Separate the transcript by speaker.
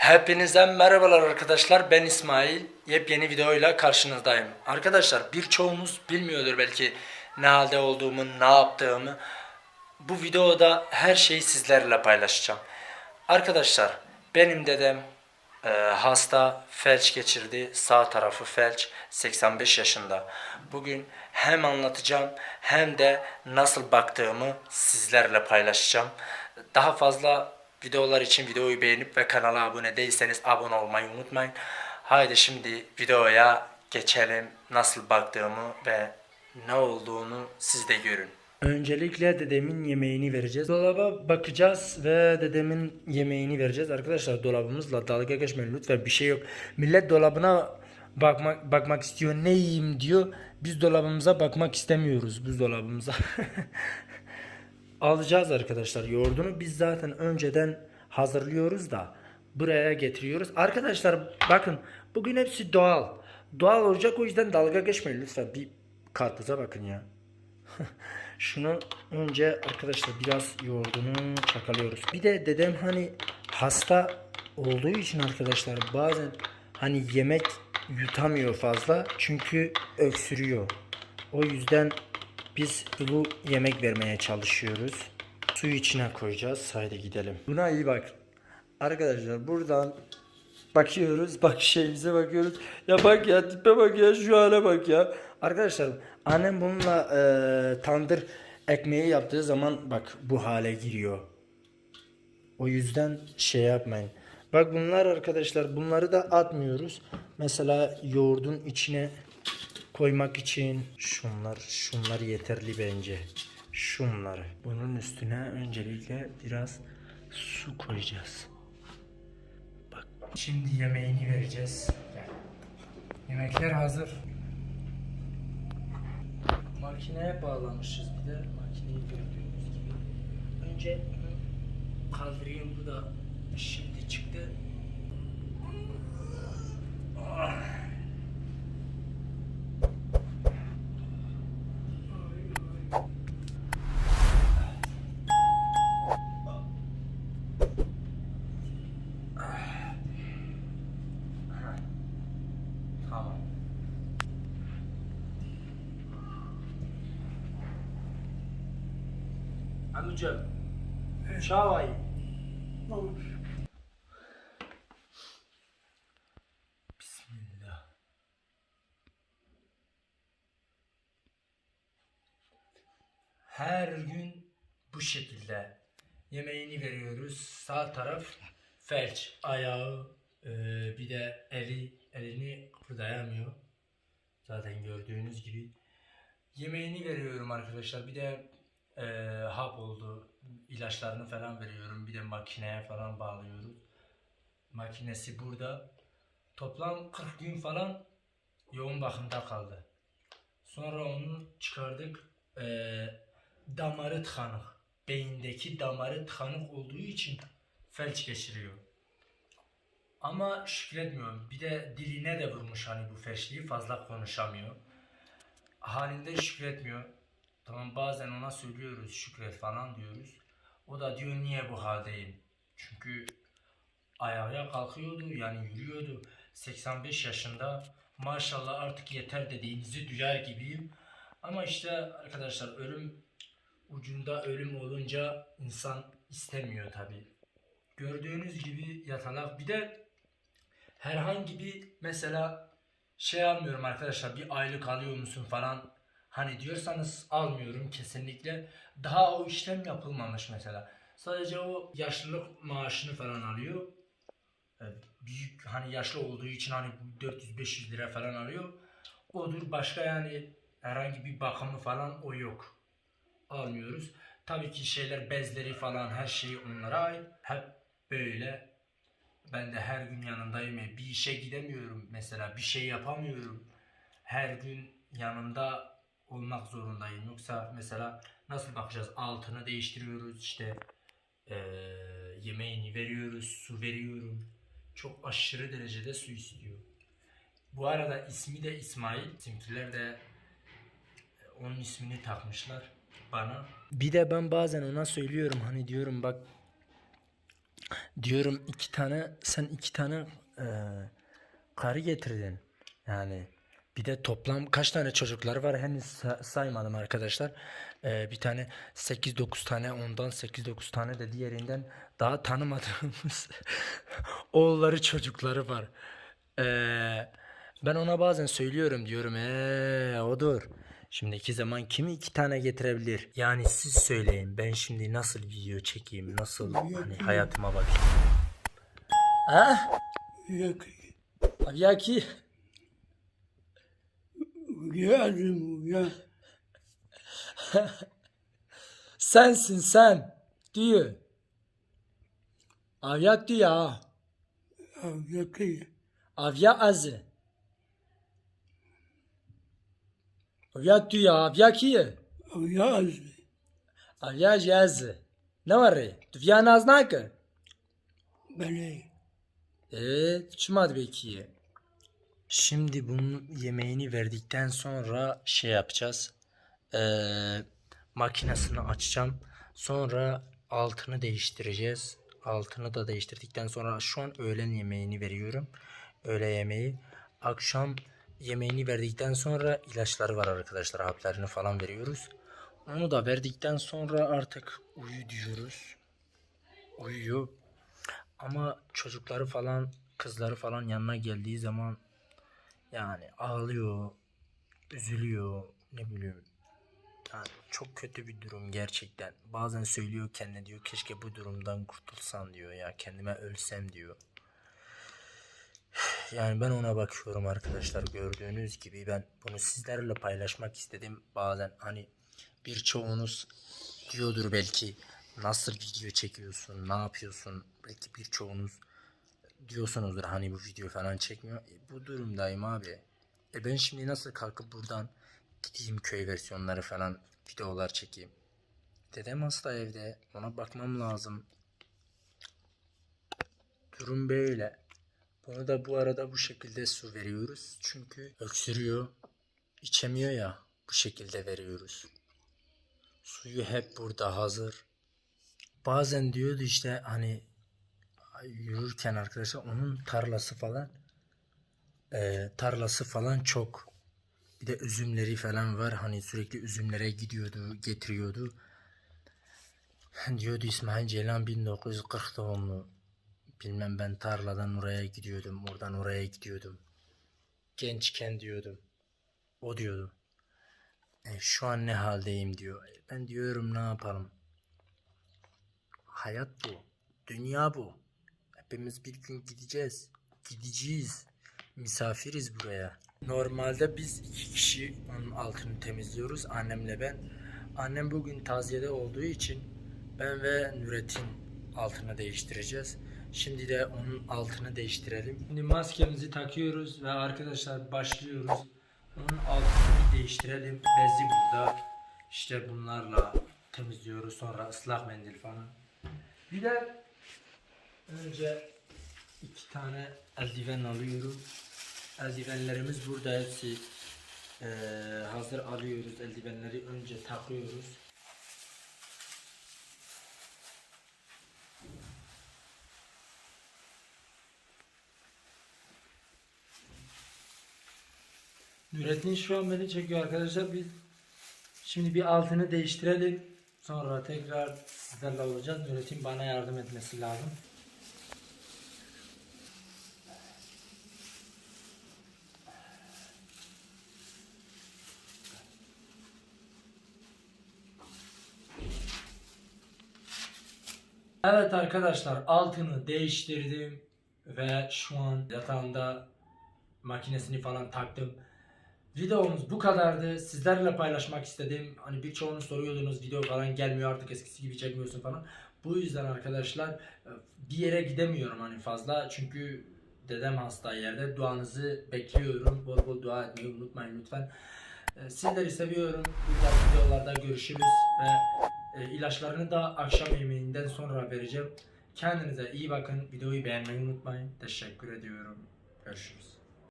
Speaker 1: Hepinize merhabalar arkadaşlar. Ben İsmail. Yepyeni videoyla karşınızdayım. Arkadaşlar birçoğunuz bilmiyordur belki ne halde olduğumu, ne yaptığımı. Bu videoda her şeyi sizlerle paylaşacağım. Arkadaşlar benim dedem e, hasta felç geçirdi. Sağ tarafı felç 85 yaşında. Bugün hem anlatacağım hem de nasıl baktığımı sizlerle paylaşacağım. Daha fazla videolar için videoyu beğenip ve kanala abone değilseniz abone olmayı unutmayın. Haydi şimdi videoya geçelim. Nasıl baktığımı ve ne olduğunu siz de görün. Öncelikle dedemin yemeğini vereceğiz. Dolaba bakacağız ve dedemin yemeğini vereceğiz. Arkadaşlar dolabımızla dalga geçmeyin lütfen bir şey yok. Millet dolabına bakmak bakmak istiyor. Ne yiyeyim diyor. Biz dolabımıza bakmak istemiyoruz buzdolabımıza. Alacağız arkadaşlar yoğurdunu. Biz zaten önceden hazırlıyoruz da buraya getiriyoruz. Arkadaşlar bakın bugün hepsi doğal. Doğal olacak o yüzden dalga geçmeyin lütfen. Bir karpuza bakın ya. Şunu önce arkadaşlar biraz yoğurdunu çakalıyoruz. Bir de dedem hani hasta olduğu için arkadaşlar bazen hani yemek yutamıyor fazla çünkü öksürüyor. O yüzden biz sulu yemek vermeye çalışıyoruz. Suyu içine koyacağız. Haydi gidelim. Buna iyi bak. Arkadaşlar buradan bakıyoruz. Bak şeyimize bakıyoruz. Ya bak ya tipe bak ya şu hale bak ya. Arkadaşlar annem bununla e, tandır ekmeği yaptığı zaman bak bu hale giriyor. O yüzden şey yapmayın. Bak bunlar arkadaşlar bunları da atmıyoruz. Mesela yoğurdun içine koymak için şunlar şunlar yeterli bence. Şunları. Bunun üstüne öncelikle biraz su koyacağız. Bak şimdi yemeğini vereceğiz. Yemekler hazır. Makineye bağlamışız bir de makineyi gördüğünüz gibi. Önce kaldırayım bu da şimdi çıktı. Amcam. Şavay. Bismillah. Her gün bu şekilde yemeğini veriyoruz. Sağ taraf felç, ayağı, e, bir de eli, elini kıpırdayamıyor. Zaten gördüğünüz gibi. Yemeğini veriyorum arkadaşlar. Bir de e, hap oldu. ilaçlarını falan veriyorum. Bir de makineye falan bağlıyorum. Makinesi burada. Toplam 40 gün falan yoğun bakımda kaldı. Sonra onu çıkardık. E, damarı tıkanık. Beyindeki damarı tıkanık olduğu için felç geçiriyor. Ama şükretmiyorum. Bir de diline de vurmuş hani bu felçliği fazla konuşamıyor. Halinde şükretmiyor. Tamam bazen ona söylüyoruz şükret falan diyoruz. O da diyor niye bu haldeyim? Çünkü ayağa kalkıyordu yani yürüyordu. 85 yaşında maşallah artık yeter dediğinizi duyar gibiyim. Ama işte arkadaşlar ölüm ucunda ölüm olunca insan istemiyor tabi. Gördüğünüz gibi yatalak. Bir de herhangi bir mesela şey almıyorum arkadaşlar bir aylık alıyor musun falan hani diyorsanız almıyorum kesinlikle. Daha o işlem yapılmamış mesela. Sadece o yaşlılık maaşını falan alıyor. Ee, Büyük hani yaşlı olduğu için hani 400-500 lira falan alıyor. Odur başka yani herhangi bir bakımı falan o yok. Almıyoruz. Tabii ki şeyler bezleri falan her şeyi onlara ait. Hep böyle ben de her gün yanındayım. ya. Bir işe gidemiyorum mesela. Bir şey yapamıyorum. Her gün yanında olmak zorundayım. Yoksa mesela nasıl bakacağız? Altını değiştiriyoruz işte eee, yemeğini veriyoruz, su veriyorum. Çok aşırı derecede su istiyor. Bu arada ismi de İsmail. Bizimkiler de onun ismini takmışlar bana. Bir de ben bazen ona söylüyorum hani diyorum bak Diyorum iki tane sen iki tane e, karı getirdin. Yani bir de toplam kaç tane çocukları var henüz sa- saymadım arkadaşlar. E, bir tane 8-9 tane ondan 8-9 tane de diğerinden daha tanımadığımız oğulları çocukları var. E, ben ona bazen söylüyorum diyorum eee odur. Şimdiki zaman kimi iki tane getirebilir? Yani siz söyleyin ben şimdi nasıl video çekeyim nasıl hani hayatıma bakayım. Ha?
Speaker 2: Yok.
Speaker 1: Yaki.
Speaker 2: Geldim ya.
Speaker 1: Sensin sen. Diyor. Avyak diyor ha.
Speaker 2: Yakı.
Speaker 1: Avya azı. Avyak diyor avyak iyi.
Speaker 2: Yaz.
Speaker 1: Avya yazı. Ne var re? Tüfyan az nakı.
Speaker 2: Beni.
Speaker 1: Evet, çıkmadı belki. Şimdi bunun yemeğini verdikten sonra şey yapacağız. Ee, makinesini açacağım. Sonra altını değiştireceğiz. Altını da değiştirdikten sonra şu an öğlen yemeğini veriyorum. Öğle yemeği. Akşam yemeğini verdikten sonra ilaçları var arkadaşlar. Haplarını falan veriyoruz. Onu da verdikten sonra artık uyu diyoruz. Uyuyor. Ama çocukları falan, kızları falan yanına geldiği zaman yani ağlıyor, üzülüyor, ne bileyim. Yani çok kötü bir durum gerçekten. Bazen söylüyor kendine diyor keşke bu durumdan kurtulsam diyor ya kendime ölsem diyor. Yani ben ona bakıyorum arkadaşlar gördüğünüz gibi ben bunu sizlerle paylaşmak istedim. Bazen hani birçoğunuz diyordur belki nasıl video çekiyorsun, ne yapıyorsun? Belki birçoğunuz diyorsunuzdur hani bu video falan çekmiyor. E, bu durumdayım abi. E ben şimdi nasıl kalkıp buradan gideyim köy versiyonları falan videolar çekeyim. Dedem hasta evde. Ona bakmam lazım. Durum böyle. Bunu da bu arada bu şekilde su veriyoruz. Çünkü öksürüyor. içemiyor ya. Bu şekilde veriyoruz. Suyu hep burada hazır. Bazen diyordu işte hani yürürken arkadaşlar onun tarlası falan eee, tarlası falan çok. Bir de üzümleri falan var. Hani sürekli üzümlere gidiyordu, getiriyordu. Diyordu İsmail Ceylan 1940 doğumlu. Bilmem ben tarladan oraya gidiyordum, oradan oraya gidiyordum. Gençken diyordum. O diyordu. E, şu an ne haldeyim diyor. E, Ben diyorum ne yapalım. Hayat bu. Dünya bu. Hepimiz bir gün gideceğiz. Gideceğiz. Misafiriz buraya. Normalde biz iki kişi onun altını temizliyoruz. Annemle ben. Annem bugün taziyede olduğu için ben ve Nurettin altını değiştireceğiz. Şimdi de onun altını değiştirelim. Şimdi maskemizi takıyoruz ve arkadaşlar başlıyoruz. Onun altını değiştirelim. Bezi burada. İşte bunlarla temizliyoruz. Sonra ıslak mendil falan. Bir de önce iki tane eldiven alıyorum. Eldivenlerimiz burada hepsi eee, hazır alıyoruz. Eldivenleri önce takıyoruz. Nurettin şu an beni çekiyor arkadaşlar. Biz şimdi bir altını değiştirelim. Sonra tekrar sizlerle olacağız. Nurettin bana yardım etmesi lazım. Evet arkadaşlar altını değiştirdim ve şu an yatağımda makinesini falan taktım. Videomuz bu kadardı. Sizlerle paylaşmak istedim. Hani birçoğunuz soruyordunuz video falan gelmiyor artık eskisi gibi çekmiyorsun falan. Bu yüzden arkadaşlar e, bir yere gidemiyorum hani fazla. Çünkü dedem hasta yerde. Duanızı bekliyorum. Bol bol dua etmeyi unutmayın lütfen. E, Sizleri seviyorum. Bir videolarda görüşürüz ve e, ilaçlarını da akşam yemeğinden sonra vereceğim. Kendinize iyi bakın. Videoyu beğenmeyi unutmayın. Teşekkür ediyorum. Görüşürüz.